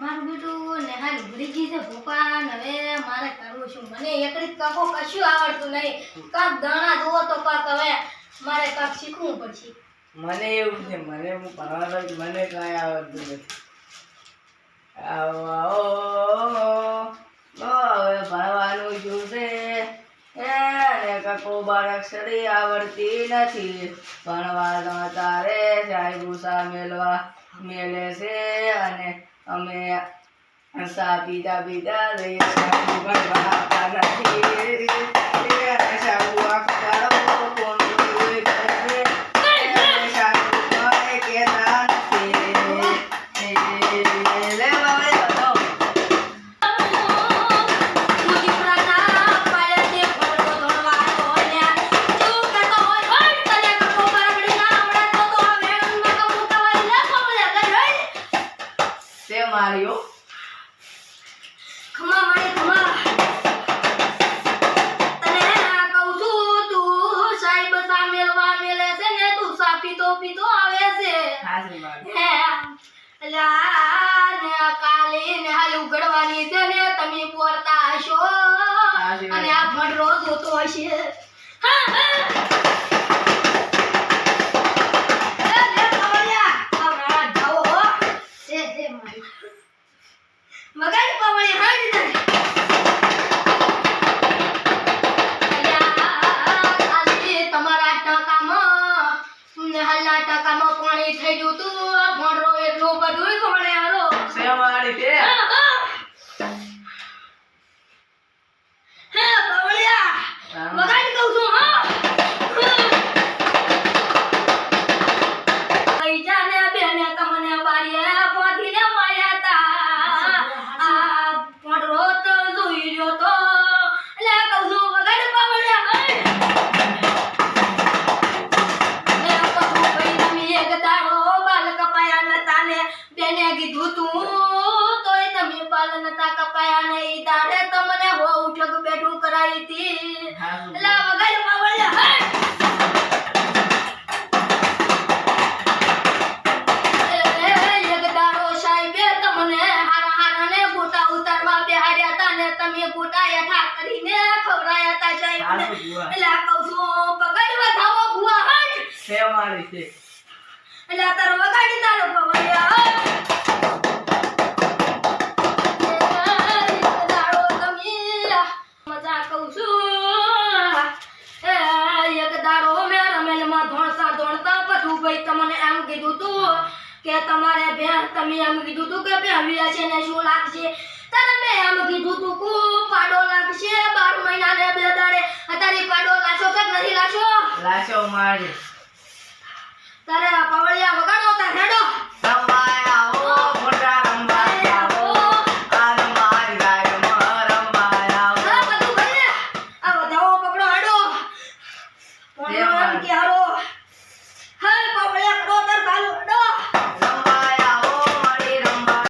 મારું બેટું નેહાલ હાલ ગઈ છે ભોપા હવે મારે કરવું શું મને એકડી કાકો કશું આવડતું નહીં. કાક દાણા જુઓ તો કાક હવે મારે કાક શીખવું પડશે. મને એવું છે, મને હું ભણવાનો મને કાંઈ આવડતું નથી. આવો હવે ભણવાનું શું છે? એને કાકો સરી આવડતી નથી. ભણવા તારે સાહેબ ભૂસા મેલવા મેલે છે, અને અમે સા પીતા પીતા રહીએ ભણવા આપતા નથી. માર્યો. ખમા મારી ખમા. તને કહું છું તું સાહેબ સા મેલે છે ને તું સા પીતો પીતો આવે છે. હે ને કાલે ને હાલ ઉગડવાની છે ને તમે પોરતા હશો. અને આ ભંડરો જોતો હશે. હા, હા. એ લે પવળિયા, આ રાત જાઓ હો. એ લે મારી. મગાઈ પવળી હાંડી દે. અલ્યા, કાલે તમારા ટકામાં પાણી થઈ ગયું તું. આ ભંડરો એટલું બધું ભણે હારો તે ને બેને કીધું તું તોય તમે બાલ નતા કપાયા ને ઈ દાડે તમને હો! ઉઠક બેઠું કરાવી હતી તા તમે ગોટા હેઠા કરીને ખવડાયા તા હારું એટલે આ કહું છું પકડ વધાવો ભુવા હટ! તે મારી તે એટલે તમને એમ કીધું તું કે તમારે ભેં તમે એમ કીધું તું કે ભેવ્યા છે ને શું લાગશે? તારે મેં એમ કીધું તું કુ પાડો લાગશે. બાર મહિના ને બે અત્યારે પાડો લાશો કે નથી લાશો? sabe que ela